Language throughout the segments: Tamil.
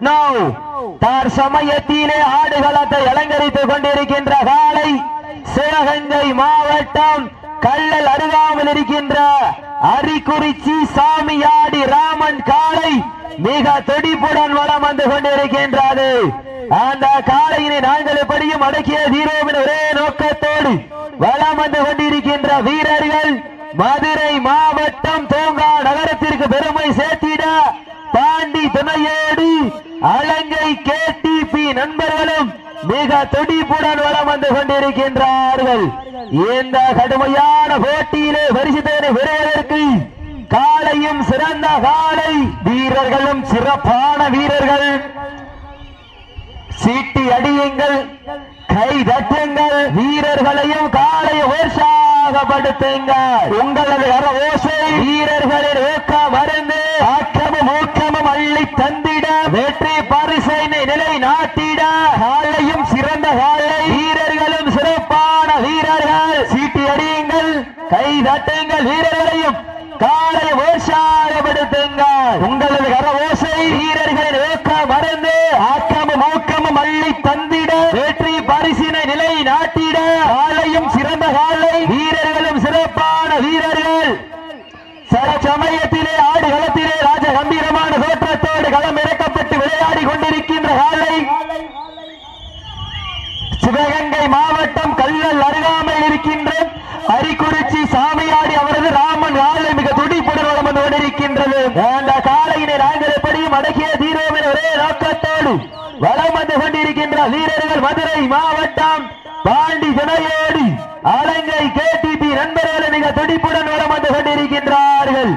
நவ் தார் சமயத்திலே ஆடுகளத்தை அலங்கரித்துக் கொண்டிருக்கின்ற காலை சிவகங்கை மாவட்டம் கள்ளல் அருகாமல் இருக்கின்ற அரிக்குறிச்சி சாமியாடி ராமன் காளை மிக துடிப்புடன் வளம் வந்து கொண்டிருக்கின்றது. அந்த காளையினை நாங்கள் எப்படியும் அடக்கிய தீரோவின் ஒரே நோக்கத்தோடு வளம் வந்து கொண்டிருக்கின்ற வீரர்கள் மதுரை மாவட்டம் தூங்கா நகரத்திற்கு பெருமை சேர்த்திட பாண்டி துணையோடு அலங்கை கேடிபி நண்பர்களும் மிக துடிப்புடன் வளம் வந்து கொண்டிருக்கின்றார்கள். இந்த கடுமையான போட்டியிலே பரிசுத்தனை பெறுவதற்கு காலையும் சிறந்த காலை வீரர்களும் சிறப்பான வீரர்கள். சீட்டி அடியுங்கள் கை தட்டுங்கள் வீரர்களையும் காலை உற்சாகப்படுத்துங்கள். உங்களது ஓசை வீரர்களின் ஊக்க மருந்து ஆக்கமும் தந்திட வெற்றி பரிசைனை நிலை நாட்டிட. காலையும் சிறந்த காலை. வீரர்களும் சிறப்பான வீரர்கள். சீட்டி அடியுங்கள் கை தட்டுங்கள் வீரர்களையும். காலை உற்சாகப்படுத்துங்கள் உங்களது கர ஓசை வீரர்களின் ஊக்க மருந்து ஆக்கமும் ஊக்கமும் அள்ளி தந்திட வெற்றி பரிசினை நிலை நாட்டிட காலையும் சிறந்த காலை வீரர்களும் சிறப்பான வீரர்கள் சில சமயத்திலே ஆடு களத்திலே ராஜ கம்பீரமான தோற்றத்தோடு களம் இறக்கப்பட்டு விளையாடி கொண்டிருக்கின்ற காலை சிவகங்கை மாவட்டம் அருகாமல் இருக்கின்ற அரிக்குறிச்சி சாமியாடி அவரது ராமன் காலை மிக துடிப்புடன் வளம் கொண்டிருக்கின்றது அந்த காலையினை நாங்கள் எப்படியும் அடக்கிய தீரோவின் ஒரே நோக்கத்தோடு வளம் வந்து கொண்டிருக்கின்ற வீரர்கள் மதுரை மாவட்டம் பாண்டி துணையோடி அலங்கை கேடிபி நண்பர்கள் மிக துடிப்புடன் வளம் வந்து கொண்டிருக்கின்றார்கள்.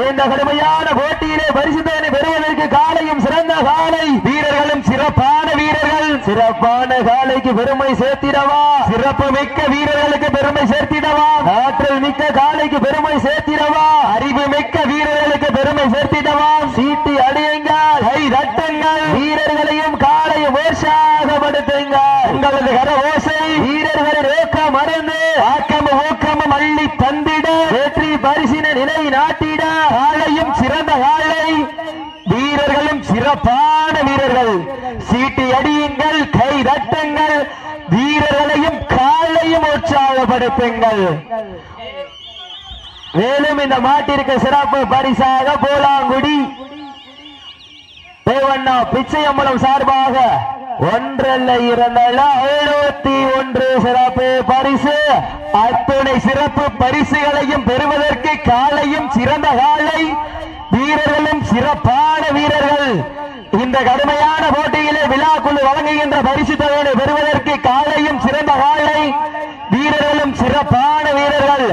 இந்த கடுமையான போட்டியிலே பரிசுத்தனை பெறுவதற்கு காலையும் சிறந்த காலை வீரர்களும் சிறப்பான வீரர்கள். சிறப்பான காலைக்கு பெருமை சேர்த்திடவா? சிறப்பு மிக்க வீரர்களுக்கு பெருமை சேர்த்திடவா? ஆற்றல் மிக்க காலைக்கு பெருமை சேர்த்திடவா? அறிவு மிக்க வீரர்களுக்கு பெருமை சேர்த்திடவா? சீட்டி அடியுங்கள் கை தட்டுங்கள். வீரர்களையும் காலையும் உற்சாகப்படுத்துங்கள் உங்களது கர ஓசை. வீரர்களின் ஊக்கம் மறந்து ஆக்கமும் ஊக்கமும் அள்ளி தந்திட. வெற்றி பரிசின நிலை நாட்டிட. காலையும் சிறந்த காலை. வீரர்களும் சிறப்பான வீரர்கள். சீட்டி அடியுங்கள் கை தட்டுங்கள் வீரர்களையும் காலையும் உற்சாகப்படுத்துங்கள் மேலும் இந்த மாட்டிற்கு சிறப்பு பரிசாக போலாங்குடி தேவண்ணா பிச்சையம்பலம் சார்பாக ஒன்றல்ல இரண்டல்ல எழுபத்தி ஒன்று சிறப்பு பரிசு. அத்துணை சிறப்பு பரிசுகளையும் பெறுவதற்கு காலையும் சிறந்த காலை. வீரர்களும் சிறப்பான வீரர்கள். இந்த கடுமையான போட்டியிலே விழாக்குழு வழங்குகின்ற பரிசு தொகையை பெறுவதற்கு காலையும் சிறந்த காலை. வீரர்களும் சிறப்பான வீரர்கள்.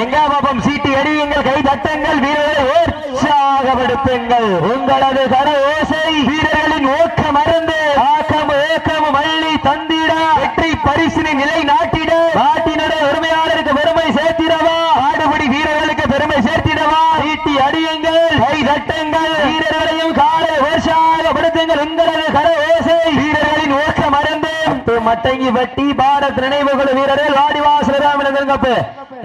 எங்கா பாபம் சீட்டி அடியுங்கள் கை தட்டுங்கள் வீரர்களை உற்சாகப்படுத்துங்கள். உங்களது கரை ஓசை வீரர்களின் ஊக்க மருந்து ஆக்கம் ஏக்கம் அள்ளி தந்திட வெற்றி பரிசினை நிலை நாட்டிட நாட்டினுடைய உரிமையாளருக்கு பெருமை சேர்த்திடவா ஆடுபடி வீரர்களுக்கு பெருமை சேர்த்திடவா சீட்டி அடியுங்கள் கை தட்டுங்கள் வீரர்களையும் காலை உற்சாகப்படுத்துங்கள் உங்களது கர ஓசை வீரர்களின் ஊக்க மருந்து மட்டங்கி வட்டி பாரத் நினைவுகள் வீரரே. வீரர்கள் வாடிவாசல் ராமலிங்கப்பு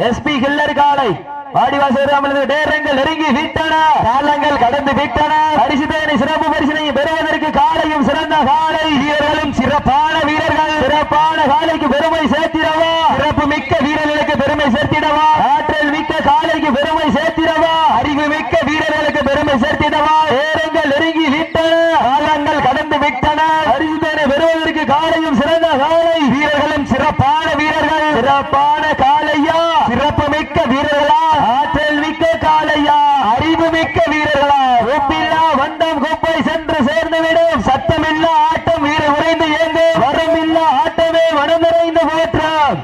எஸ்பி கில்லர் காலை. வாடிவாசல் ராமலிங்க நேரங்கள் நெருங்கி விட்டன. காலங்கள் கடந்து விட்டன. பரிசுதேனை சிறப்பு பரிசினை பெறுவதற்கு காலையும் சிறந்த காலை. வீரர்களும் சிறப்பான வீரர்கள். சிறப்பான காலைக்கு பெருமை சேர்த்திடவா. சிறப்பு மிக்க வீரர்களுக்கு பெருமை சேர்த்திடவா ஆற்றல் மிக்க காலைக்கு பெருமை சேர்த்திடவா அறிவு மிக்க வீரர்களுக்கு பெருமை சேர்த்திடவா நேரங்கள் நெருங்கி விட்டன காலங்கள் கடந்து விட்டன பரிசுத்தனை பெறுவதற்கு காலையும் சிறந்த காலை வீரர்களும் சிறப்பான வீரர்கள் சிறப்பான காலையா சிறப்பு மிக்க வீரர்களா? ஆற்றல் மிக்க காலையா அறிவு மிக்க வீரர்களா? ஒப்பில்லா வந்தம் குப்பை சென்று சேர்ந்துவிடும். சத்தமில்லா ஆட்டம் வீர உறைந்து ஏந்து வரமில்லா ஆட்டமே மனநிறைந்து போற்றாம்.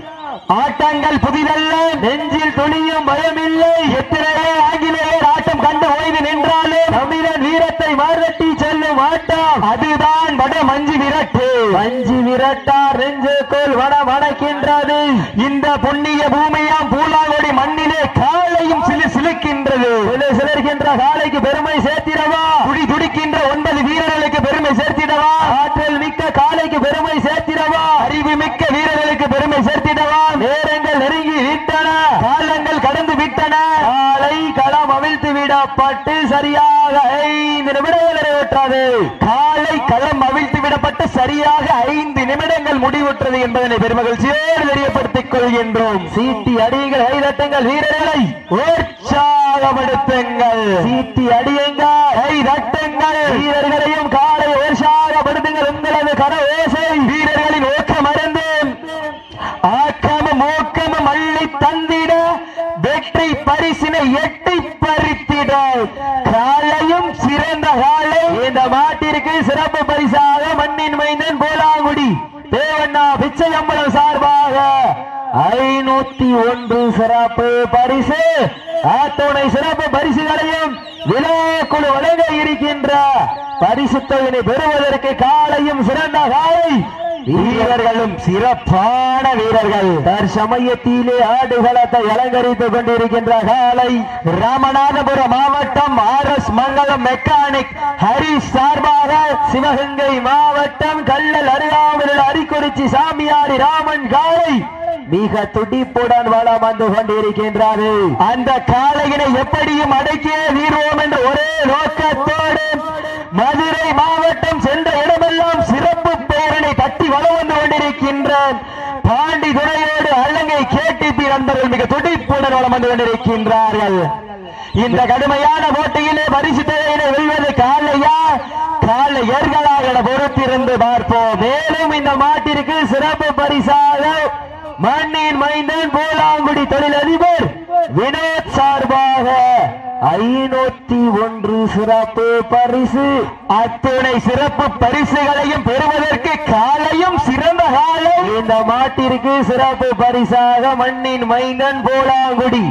ஆட்டங்கள் புதிதல்ல நெஞ்சில் துணியும் பயமில்லை. எத்தனையோ ஆங்கிலேயர் ஆட்டம் கண்டு ஓய்வு நின்றாலும் தமிழன் வீரத்தை மார்வெட்டி செல்லும் ஆட்டம். அதுதான் வட மஞ்சு விரட்டு மஞ்சு விரட்டார் நெஞ்சுக்குள் வட வடக்கின்றது. இந்த புண்ணிய பூமியாம் பூலாங்கொடி மண்ணிலே காலையும் சிலு சிலுக்கின்றது. சிலர்கின்ற காலைக்கு பெருமை சேர்த்திடவா? துடி துடிக்கின்ற ஒன்பது வீரர்களுக்கு பெருமை சேர்த்திடவா? ஆற்றல் மிக்க காலைக்கு பெருமை சேர்த்திடவா? அறிவு மிக்க வீரர்களுக்கு பெருமை சேர்த்திடவா? நேரங்கள் நெருங்கி விட்டன காலங்கள் கடந்து விட்டன. காலை களம் அவிழ்த்து விடப்பட்டு சரியாக ஐந்து நிமிடங்கள் நிறைவேற்றாது. காலை களம் அவிழ்த்து விடப்பட்டு சரியாக ஐந்து நிமிடங்கள் முடிவுற்றது என்பதனை பெருமகிழ்ச்சியோடு தெரியப்படுத்திக் கொள்கின்றோம். சீட்டி அடியுங்கள் கைதட்டுங்கள் வீரர்களை. உற்சாகப்படுத்துங்கள். சீட்டி அடியுங்கள் கைதட்டுங்கள். வீரர்களையும் காலை உற்சாகப்படுத்துங்கள். உங்களது கர ஓசை வீரர்களின் ஓக்கம் அடைந்து ஆக்கமும் ஊக்கமும் அள்ளி தந்திட வெற்றி பரிசினை எட்டி பறித்திட காலையும் சிறந்த காலை இந்த மாட்டிற்கு சிறப்பு பரிசாக மண்ணின் மைந்தன் போலாங்குடி தேவண்ணா பிச்சையம்பலம் சார்பாக இருபத்தி ஒன்று சிறப்பு பரிசு. ஆத்தோனை சிறப்பு பரிசுகளையும் விழாக்குழு வழங்க இருக்கின்ற பரிசு தொகையினை பெறுவதற்கு காலையும் சிறந்த காலை வீரர்களும் சிறப்பான வீரர்கள். தற்சமயத்திலே ஆடுகளத்தை அலங்கரித்துக் கொண்டிருக்கின்ற காலை ராமநாதபுரம் மாவட்டம் R S Mangalam mechanic Hari சார்பாக சிவகங்கை மாவட்டம் கல்லல் அருகாமல் அரிக்குறிச்சி சாமியாரி ராமன் காலை மிக துடிப்புடன் வளம் வந்து கொண்டிருக்கின்றது அந்த காளையினை எப்படியும் அடக்கியே தீர்வோம் என்ற ஒரே நோக்கத்தோடு மதுரை மாவட்டம் சென்ற இடமெல்லாம் சிறப்பு பேரணி கட்டி வளம் வந்து கொண்டிருக்கின்றான் பாண்டி துணையோடு அல்லங்கை கேட்டிபி நண்பர்கள் மிக துடிப்புடன் வளம் வந்து கொண்டிருக்கின்றார்கள். இந்த கடுமையான போட்டியிலே பரிசு தொகையினை வெல்வது காலையா காலையர்களாக என பொறுத்திருந்து பார்ப்போம். மேலும் இந்த மாட்டிற்கு சிறப்பு பரிசாக மண்ணின் மைந்தன் போலாங்குடி தொழிலதிபர் வினோத் சார்பாக ஐநூத்தி ஒன்று சிறப்பு பரிசு. அத்துணை சிறப்பு பரிசுகளையும் பெறுவதற்கு காலையும் சிறந்த காலம். இந்த மாட்டிற்கு சிறப்பு பரிசாக மண்ணின் மைந்தன் போலாங்குடி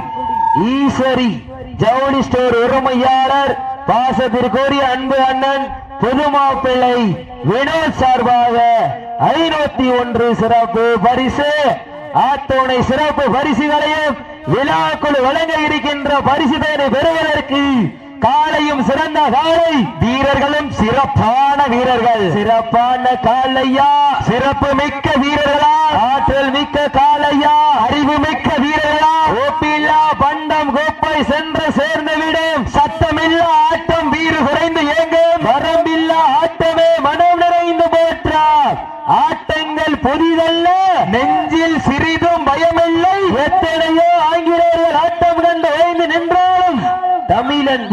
ஈஸ்வரி ஜவுளி ஸ்டோர் உரிமையாளர் பாசத்திற்குரிய அன்பு அண்ணன் புதுமாப்பிள்ளை வினோத் சார்பாக ஐநூத்தி ஒன்று சிறப்பு பரிசு. ஆத்தோனை சிறப்பு பரிசுகளையும் விழாக்குழு வழங்க இருக்கின்ற பரிசுதனை பெறுவதற்கு காலையும் சிறந்த காலை வீரர்களும் சிறப்பான வீரர்கள். சிறப்பான காலையா? சிறப்பு மிக்க வீரர்களா? ஆற்றல் மிக்க காலையா? அறிவு மிக்க வீரர்களா? ஓப்பில்லா பண்டம் கோப்பை சென்று சேர்ந்து விடும். சத்தமில்லா ஆட்டம் வீறு குறைந்து ஏங்கும் வரம்பில்லா ஆட்டமே மனம் நிறைந்து போற்றார் ஆட்டங்கள் புதிதல்ல நெஞ்சில் சிறிதும் பயமில்லை எத்தனையோ ஆங்கிலேயர்கள் ஆட்டம் கண்டு ஓய்ந்து நின்றாலும் தமிழன்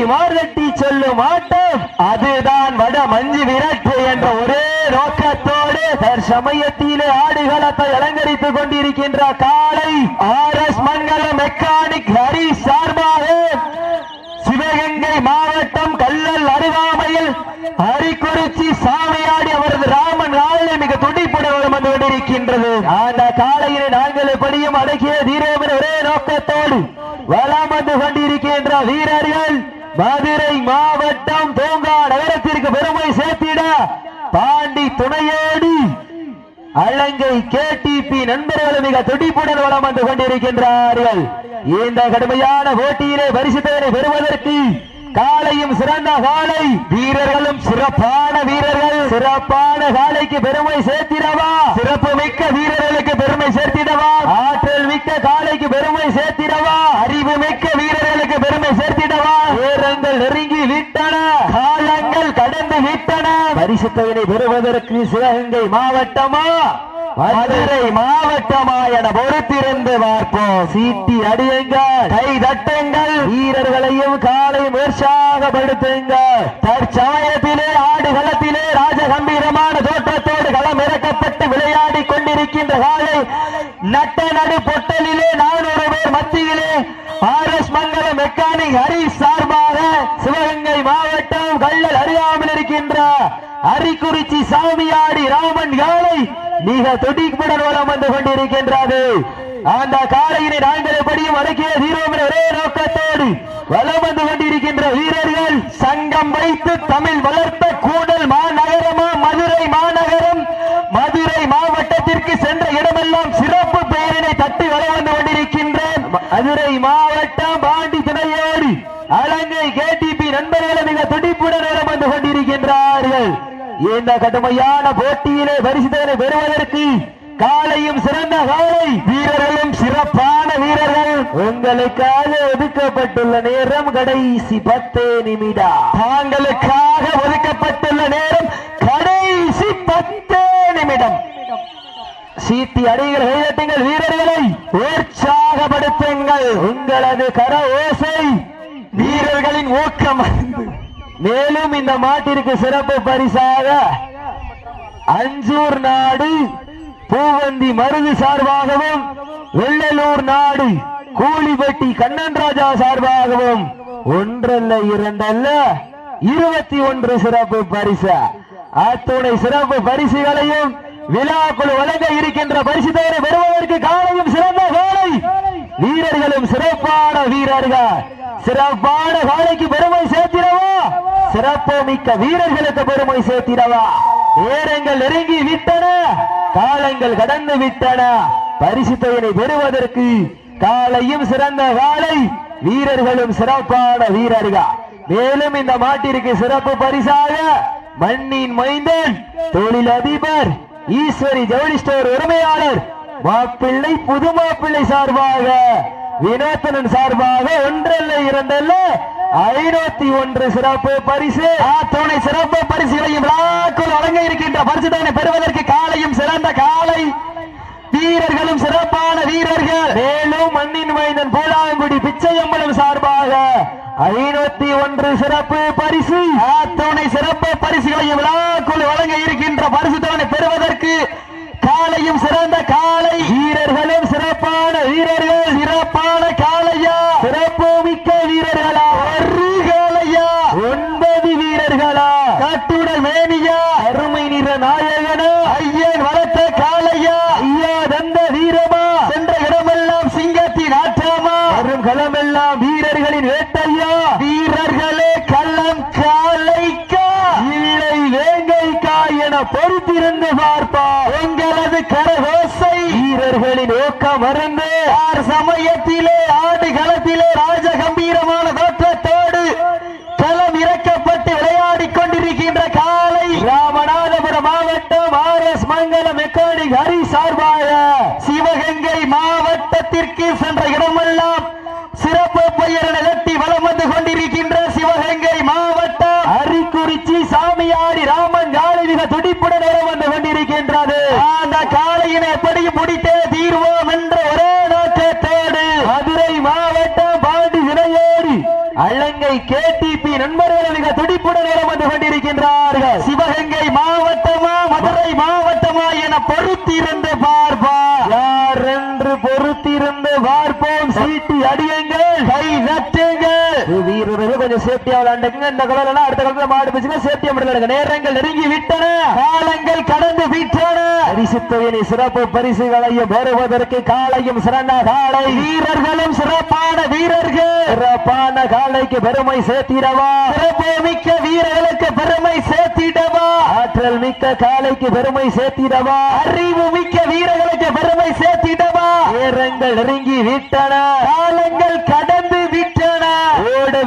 வீரத்தை மார்தட்டி சொல்லும் ஆட்டம் அதுதான் வட மஞ்சு விரட்டு என்ற ஒரே நோக்கத்தோடு தற்சமயத்திலே ஆடுகளத்தை அலங்கரித்துக் கொண்டிருக்கின்ற காலை R S Mangala mechanic Hari சார்பாக சிவகங்கை மாவட்டம் கல்லல் அருகாமையில் அரிக்குறிச்சி சாமியாடி அவரது ராமன் காலை மிக துடிப்புடன் வந்து கொண்டிருக்கின்றது. அந்த காலையிலே நாங்கள் எப்படியும் அடக்கிய தீரோமின் ஒரே நோக்கத்தோடு வலம் வந்து கொண்டிருக்கின்ற வீரர்கள் மதுரை மாவட்டம் பூங்கா நகரத்திற்கு பெருமை சேர்த்திட பாண்டி துணையோடி அலங்கை கேடிபி நண்பர்கள் மிக துடிப்புடன் வளம் வந்து கொண்டிருக்கின்றார்கள். இந்த கடுமையான போட்டியிலே பரிசுத்தவனை பெறுவதற்கு காலையும் சிறந்த காலை வீரர்களும் சிறப்பான வீரர்கள் சிறப்பான காலைக்கு பெருமை சேர்த்திடவா? சிறப்பு மிக்க வீரர்களுக்கு பெருமை சேர்த்திடவா? ஆற்றல் மிக்க காலைக்கு பெருமை சேர்த்திடவா? அறிவு மிக்க வீரர்களுக்கு பெருமை சேர்த்திடவா நேரங்கள் நெருங்கி விட்டன காலங்கள் கடந்து விட்டன பெறுவதற்கு சிவகங்கை மாவட்டமா? மதுரை மாவட்டமா என பொறுத்திருந்து பார்ப்போம். சீட்டி அடியுங்கள். கை தட்டுங்கள். வீரர்களையும் காலை உற்சாகப்படுத்துங்கள் தற்சமயத்திலே ஆடுகளத்திலே ராஜகம்பீரமான தோற்றத்தோடு களம் இறக்கப்பட்டு விளையாடி கொண்டிருக்கின்ற காலை நட்ட நடு பொட்டலிலே நானூறு பேர் மத்தியிலே R S Mangalam mechanic Hari சார்பாக சிவகங்கை மாவட்டம் கள்ளல் அறியாமல் இருக்கின்ற அரிக்குறிச்சி சாமியாடி ராமன் காலை மிக துடிப்புடன் வளம் வந்து கொண்டிருக்கின்றது. அந்த காலையினை நாங்கள் எப்படியும் அடக்கிய ஹீரோம் ஒரே நோக்கத்தோடு வலம் வந்து கொண்டிருக்கின்ற வீரர்கள் சங்கம் வைத்து தமிழ் வளர்த்த கூட மாநகரமா மதுரை மாநகரம் மதுரை மாவட்டத்திற்கு சென்ற இடமெல்லாம் சிறப்பு பெயரினை தட்டி வலம் வந்து கொண்டிருக்கின்ற மதுரை மாவட்டம் பாண்டி துணையோடு அலங்கை கேடிபி நண்பர்களை மிக துடிப்புடன் வலம் வந்து கொண்டிருக்கின்றார்கள் இந்த கடுமையான போட்டியிலே பரிசுதனை பெறுவதற்கு காலையும் சிறந்த காலை. வீரர்களும் சிறப்பான வீரர்கள். உங்களுக்காக ஒதுக்கப்பட்டுள்ள நேரம் கடைசி பத்து நிமிடம். தாங்களுக்காக ஒதுக்கப்பட்டுள்ள நேரம் கடைசி பத்து நிமிடம். சீட்டி அடிகள் கைதட்டுங்கள் வீரர்களை. உற்சாகப்படுத்துங்கள். உங்களது கர ஓசை வீரர்களின் ஊக்கம். மேலும் இந்த மாட்டிற்கு சிறப்பு பரிசாக அஞ்சூர் நாடு பூவந்தி மருது சார்பாகவும் வெள்ளலூர் நாடு கூலிபட்டி கண்ணன் ராஜா சார்பாகவும் ஒன்றல்ல இரண்டல்ல இருபத்தி ஒன்று சிறப்பு பரிசு. அத்துணை சிறப்பு பரிசுகளையும் விழாக்குழு வழங்க இருக்கின்ற பரிசு தவிர வருவதற்கு காலையும் சிறந்த காலை வீரர்களும் சிறப்பான வீரர்கள். சிறப்பான காலைக்கு பெருமை சேர்த்திடவும் சிறப்பு மிக்க வீரர்களுக்கு பெருமை சேர்த்திடவா? நேரங்கள் நெருங்கி விட்டன காலங்கள் கடந்து விட்டன. பரிசு தொகையை பெறுவதற்கு காலையும் சிறந்த வாழை வீரர்களும் சிறப்பான வீரர்கள். மேலும் இந்த மாட்டிற்கு சிறப்பு பரிசாக மண்ணின் மைந்தன் தொழிலதிபர் ஈஸ்வரி ஜவுளி ஸ்டோர் உரிமையாளர் மாப்பிள்ளை புது மாப்பிள்ளை சார்பாக வினோத்தனன் சார்பாக ஒன்றல்ல இரண்டல்ல. ஐநூத்தி ஒன்று சிறப்பு பரிசு. ஆத்தோனை சிறப்பு பரிசுகளையும் விழாக்குள் வழங்க இருக்கின்ற பரிசுதானை பெறுவதற்கு காலையும் சிறந்த காலை. வீரர்களும் சிறப்பான வீரர்கள். மேலும் மண்ணின் மைந்தன் பூலாங்குடி பிச்சையம்பலம் சார்பாக ஐநூத்தி ஒன்று சிறப்பு பரிசு. ஆத்தோனை சிறப்பு பரிசுகளையும் விழாக்குள் வழங்க இருக்கின்ற பரிசு பெறுவதற்கு காலையும் சிறந்த காலை வீரர்களும் சிறப்பான வீரர்கள் சிறப்பான காளையா. சிறப்பு மிக்க வீரர்களா. ஒரு காளையா. ஒன்பது வீரர்களா. கட்டுடல் மேனியா. அருமை நிற நாயகனா. ஐயன் வளர்த்த காளையா ஐயா தந்த வீரமா சென்ற இடமெல்லாம் சிங்கத்தின் ஆற்றமா வரும் களமெல்லாம் வீரர்களின் வேட்டையா வீரர்களே கள்ளம் காலைக்கா இல்லை வேங்கைக்கா என பொறுத்திருந்து பார்ப்பா உங்களது கரகோசை வீரர்களின் ஊக்கம் மருந்து ஆர் சமயத்திலே ஆடு களத்திலே ராஜ கம்பீரமான தோற்றத்தோடு களம் இறக்கப்பட்டு விளையாடிக் கொண்டிருக்கின்ற காலை ராமநாதபுரம் மாவட்டம் R S Mangalam mechanic Hari சார்பாக சிவகங்கை மாவட்டத்திற்கு சென்ற இடமெல்லாம் சிறப்பு பெயர் நிகழ்த்தி வலம் வந்து கொண்டிருக்கின்ற சிவகங்கை மாவட்டம் அரிக்குறிச்சி சாமியாடி ராமன் காலை மிக துடிப்புடன் வலம் வந்து கொண்டிருக்கின்றது. அந்த காலையினை எப்படியும் முடித்தே தீர்வோம் என்ற ஒரே நோக்கத்தோடு மதுரை மாவட்டம் பாண்டி சிறையோடு அள்ளங்கை கேடிபி நண்பர்கள் மிக துடிப்புடன் வலம் வந்து கொண்டிருக்கின்றார்கள். சிவகங்கை மாவட்டமா மதுரை மாவட்டமா என பொறுத்திருந்து பார்ப்பா. யார் என்று பொறுத்திருந்து பார்ப்போம். சீட்டி அடியுங்கள். கை தட்டுங்கள் வீரர்கள் கொஞ்சம் சேஃப்டியா விளையாண்டுங்க இந்த கலர் அடுத்த காலத்துல மாடு பிடிச்சுங்க சேஃப்டியா முடியல நேரங்கள் நெருங்கி விட்டன. காலங்கள் கடந்து விட்டன. பரிசுத்தவினை சிறப்பு பரிசுகளையும் பெறுவதற்கு காலையும் சிறந்த காலை. வீரர்களும் சிறப்பான வீரர்கள். சிறப்பான காலைக்கு பெருமை சேர்த்திடவா. சிறப்பு மிக்க வீரர்களுக்கு பெருமை சேர்த்திடவா. ஆற்றல் மிக்க காலைக்கு பெருமை சேர்த்திடவா. அறிவு மிக்க வீரர்களுக்கு பெருமை சேர்த்திடவா. நேரங்கள் நெருங்கி விட்டன. காலங்கள் கடந்து விட்டன.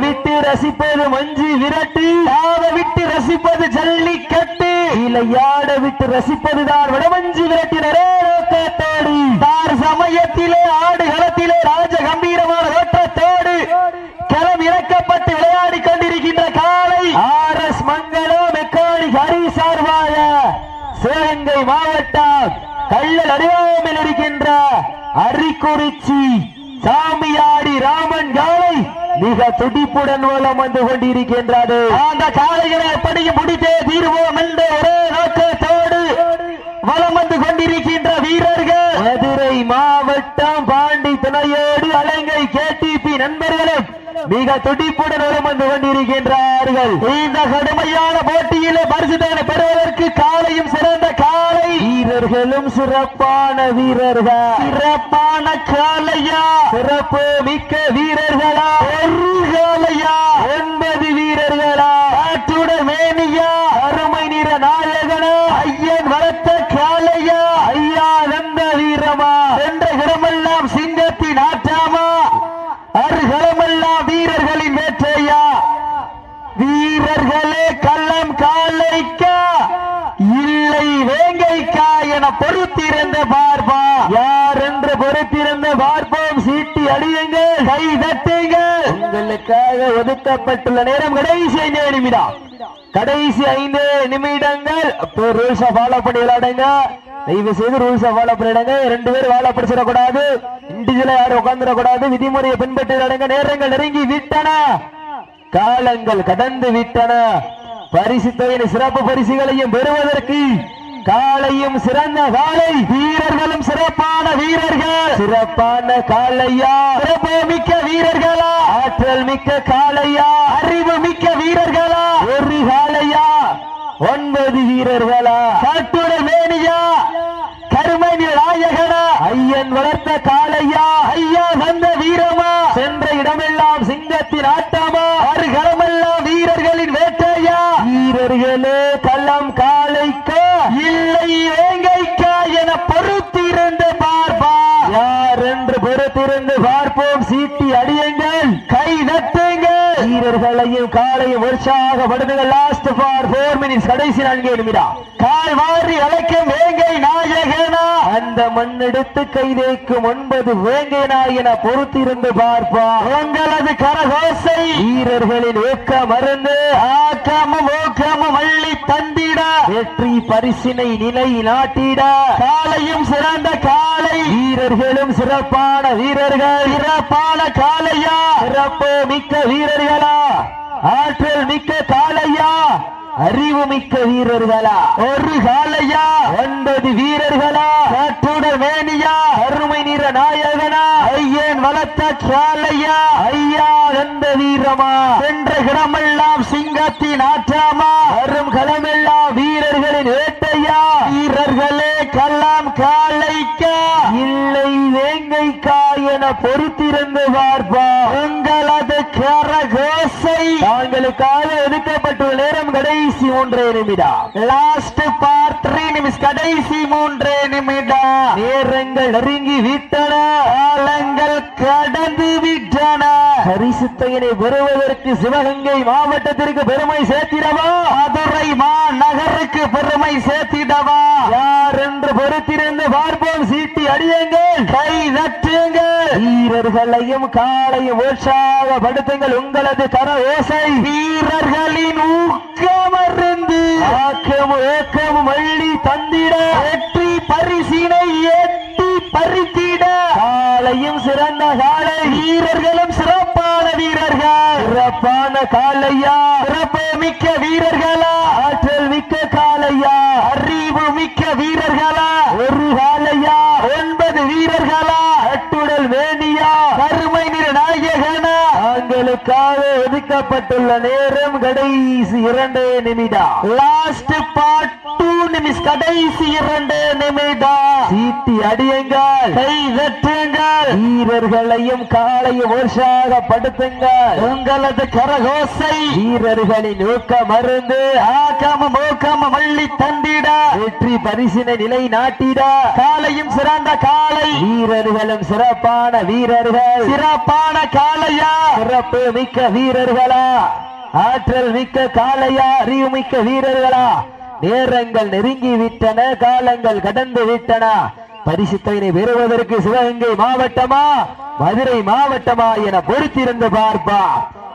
விட்டு ரசிப்பது மஞ்சு விரட்டு. ஆட விட்டு ரசிப்பது ஜல்லிக்கட்டு. இலையாட விட்டு ரசிப்பதுதான் வடமஞ்சு விரட்டினரே நோக்கத்தோடு. தார் சமயத்திலே ஆடு களத்திலே ராஜ கம்பீரமான ஓட்டத்தோடு களம் இறக்கப்பட்டு விளையாடி கொண்டிருக்கின்ற காலை R S Mangalam mechanic Hari சார்பாக சிவகங்கை மாவட்டம் கள்ளல் அடிவாயமில் இருக்கின்ற அரிக்குறிச்சி. சாமியாடி ராமன் காலை மிக துடிப்புடன் மூலம் வந்து கொண்டிருக்கின்றது. அந்த காலைகளை எப்படியும் முடித்தே தீர்வோம் என்ற ஒரே நோக்கத்தோடு வலம் வந்து கொண்டிருக்கின்ற வீரர்கள். மதுரை மாவட்டம் பாண்டி துணையோடு அலங்கை கேட்டி நண்பர்களும் மிக துடிப்புடன் வலம் வந்து கொண்டிருக்கின்றார்கள். இந்த கடுமையான போட்டியிலே பரிசுத்தனை பெறுவதற்கு காலையும் சிறந்த காலை. வீரர்களும் சிறப்பான வீரர்கள். சிறப்பான காலையா? சிறப்பு மிக்க வீரர் ஒரு காலையா ஒன்பது வீரர்களா காற்றுடன் மேனியா அருமை நிற நாயகனா ஐயன் வளர்த்த காலையா ஐயா நந்த வீரமா சென்ற இடமெல்லாம் சிங்கத்தின் ஆற்றாமா அருகலமெல்லாம் வீரர்களின் வேற்றையா வீரர்களே கள்ளம் காலைக்கா இல்லை வேங்கைக்கா என என பொறுத்திருந்த பார்ப்பா யார் என்று பொறுத்திருந்த பார்ப்போம்? சீட்டி அடியுங்கள் கை தட்டுங்கள் உங்களுக்காக ஒதுக்கப்பட்டுள்ள நேரம் கடைசி ஐந்து நிமிடம். கடைசி ஐந்து நிமிடங்கள். இப்போ ரூல்ஸ ஃபாலோ பண்ணி விளையாடுங்க. தயவு செய்து ரூல்ஸ ஃபாலோ பண்ணிடுங்க ரெண்டு பேரும் வாழ பிடிச்சிடக்கூடாது. இண்டிவிஜுவலா யாரும் உட்காந்துடக்கூடாது விதிமுறையை பின்பற்றி விளையாடுங்க. நேரங்கள் நெருங்கி விட்டன. காலங்கள் கடந்து விட்டன. பரிசு தொகையின் சிறப்பு பரிசுகளையும் பெறுவதற்கு காலையும் சிறந்த காலை வீரர்களும் சிறப்பான வீரர்கள். சிறப்பான காலையா சிறப்பு மிக்க வீரர்களா. ஆற்றல் மிக்க காலையா அறிவு மிக்க வீரர்களா. ஒரு காலையா ஒன்பது வீரர்களா. காட்டுட மேனியா. கருமணி ராயகனா ஐயன் வளர்த்த காலையா ஐயா வந்த வீரமா. சென்ற இடமெல்லாம் சிங்கத்தின் ஆட்டம் அருகலமெல்லாம் வீரர்களின் வேட்டையா வீரர்களே கள்ளம் காளைக்கா இல்லை வேங்கைக்கா என பொறுத்திருந்து பார்ப்பா யார் என்று பொறுத்திருந்து பார்ப்போம் சீட்டி அடியுங்கள் கை நட்டுங்கள் வீரர்களையும் காலையும் உற்சாகப்படுத்துங்கள் லாஸ்ட் ஃபார் போர் மினிட்ஸ் கடைசி நான்கே நிமிடம். கால் மாறி அழைக்கும் வேங்கை நாயகனா? அந்த மண்ணெடுத்து கைதேக்கும் ஒன்பது வேங்கை நாயன பொறுத்திருந்து பார்ப்பா உங்களது கரகோசை. வீரர்களின் ஊக்க மருந்து ஆக்கமும் ஊக்கமும் அள்ளி தந்தி வெற்றி பரிசினை நிலை நாட்டிட. காலையும் சிறந்த காலை. வீரர்களும் சிறப்பான வீரர்கள். சிறப்பான காலையா. சிறப்பு மிக்க வீரர்களா. ஆற்றல் மிக்க காலையா. அறிவு மிக்க வீரர்களா? ஒரு காலையா ஒன்பது வீரர்களா? காற்றுடர் மேனியா? அருமை நிற நாயகனா? ஐயன் வளர்த்த காலையா ஐயா எந்த வீரமா? சென்ற இடமெல்லாம் சிங்கத்தின் ஆற்றாமா? அரும் களமெல்லாம் வீரர்களின் வேட்டையா? வீரர்களே கல்லாம் காலைக்கா இல்லை வேங்கைக்கா? என பொறுத்திருந்து பார்ப்பா உங்களது கரகோசை தாங்களுக்காக ஒதுக்கப்பட்டுள்ள நேரம் கடைசி மூன்றே நிமிடம். லாஸ்ட் பார்ட் த்ரீ நிமிஷம் கடைசி மூன்றே நிமிடம். நேரங்கள் நெருங்கி விட்டன. காலங்கள் கடந்து விட்டன. பரிசு தொகையினை பெறுவதற்கு சிவகங்கை மாவட்டத்திற்கு பெருமை சேர்த்திடவா? மதுரை மாநகருக்கு பெருமை சேர்த்திடவா? யார் என்று பொறுத்திருந்து பார்ப்போம். சீட்டி அடியுங்கள். கை தட்டுங்கள். வீரர்களையும் காலையும் உற்சாகப்படுத்துங்கள் உங்களது கர ஓசை வீரர்களின் ஊக்கமருந்து ஆக்கம் ஊக்கம் அள்ளி தந்திட. வெற்றி பரிசினை எட்டி பறித்திட. காலையும் சிறந்த காலை வீரர்களும் சிறப்பான வீரர்கள். சிறப்பான காலையா சிறப்பு மிக்க வீரர்களா ஆற்றல் மிக்க காலையா அறிவு மிக்க வீரர்களா ஒரு காலையா ஒன்பது வீரர்களா அட்டுடல் வேணியா கருமை நிற நாயகனா தாங்களுக்காக ஒதுக்கப்பட்டுள்ள நேரம் கடைசி இரண்டே நிமிடம். லாஸ்ட் பார்ட் டூ நிமிஷம் கடைசி இரண்டு நிமிடம். சீட்டி அடியுங்கள். கை தட்டுங்கள் வீரர்களையும் காலையும் உற்சாகப்படுத்துங்கள் உங்களது கரகோசை. வீரர்களின் ஊக்க மருந்து ஆக்கமும் ஊக்கமும் அள்ளி தந்திட. வெற்றி பரிசினை நிலை நாட்டிட. காலையும் சிறந்த காலை வீரர்களும் சிறப்பான வீரர்கள். சிறப்பான காளையா. சிறப்பு மிக்க வீரர்களா. ஆற்றல் மிக்க காளையா. அறிவு மிக்க வீரர்களா. நேரங்கள் நெருங்கி விட்டன காலங்கள் கடந்து விட்டன. பரிசு தொகையினை பெறுவதற்கு சிவகங்கை மாவட்டமா மதுரை மாவட்டமா என பொறுத்திருந்து பார்ப்பா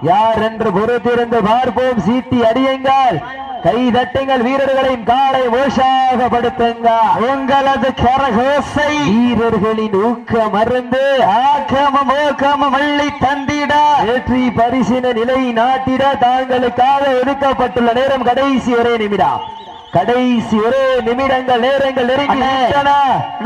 யார் என்று பொறுத்திருந்து பார்ப்போம்? சீட்டி அடியுங்கள். கை தட்டுங்கள். வீரர்களின் காலை உற்சாகப்படுத்துங்க உங்களது கரகோசை. வீரர்களின் ஊக்க மருந்து ஆக்கமும் ஊக்கமும் அள்ளி தந்திட. வெற்றி பரிசின நிலை நாட்டிட. தாங்களுக்காக ஒதுக்கப்பட்டுள்ள நேரம் கடைசி ஒரே நிமிடம். கடைசி ஒரே நிமிடங்கள் நேரங்கள் நெருங்கி விட்டன.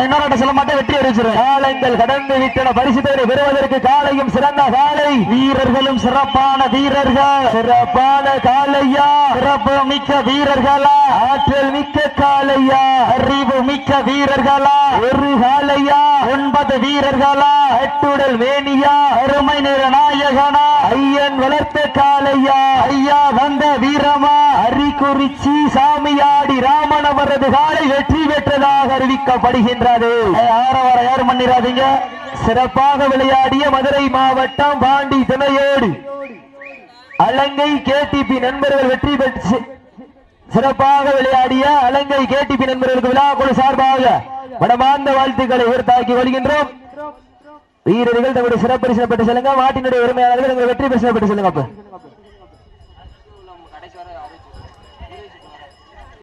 இன்னொரு சொல்ல மாட்டேன் வெற்றி அறிவிச்சிருவேன் காலங்கள் கடந்து விட்டன. பரிசுத்தனை பெறுவதற்கு காலையும் சிறந்த காலை. வீரர்களும் சிறப்பான வீரர்கள். சிறப்பான காலையா? சிறப்பு மிக்க வீரர்களா? ஆற்றல் மிக்க காலையா? அறிவு மிக்க வீரர்களா? ஒரு காலையா? ஒன்பது வீரர்களா? எட்டுடல் வேணியா அருமை நிற நாயகனா? ஐயன் வளர்த்த காலையா? ஐயா வந்த வீரமா? அரிக்குறிச்சி சாமியாடி ராமன் அவரது காலை வெற்றி பெற்றதாக அறிவிக்கப்படுகின்றது. ஆரவார யாரும் பண்ணிடாதீங்க சிறப்பாக விளையாடிய மதுரை மாவட்டம் பாண்டி துணையோடு. அலங்கை கேடிபி நண்பர்கள் வெற்றி பெற்று சிறப்பாக விளையாடிய அலங்கை கேடிபி நண்பர்களுக்கு விழா குழு சார்பாக மனமார்ந்த வாழ்த்துக்களை உயர்த்தாக்கி வருகின்றோம் வீரர்கள் தங்களுடைய சிறப்பு பெற்று செல்லுங்க மாட்டினுடைய உரிமையாளர்கள் எங்களை வெற்றி பெற்று செல்லுங்க அப்ப.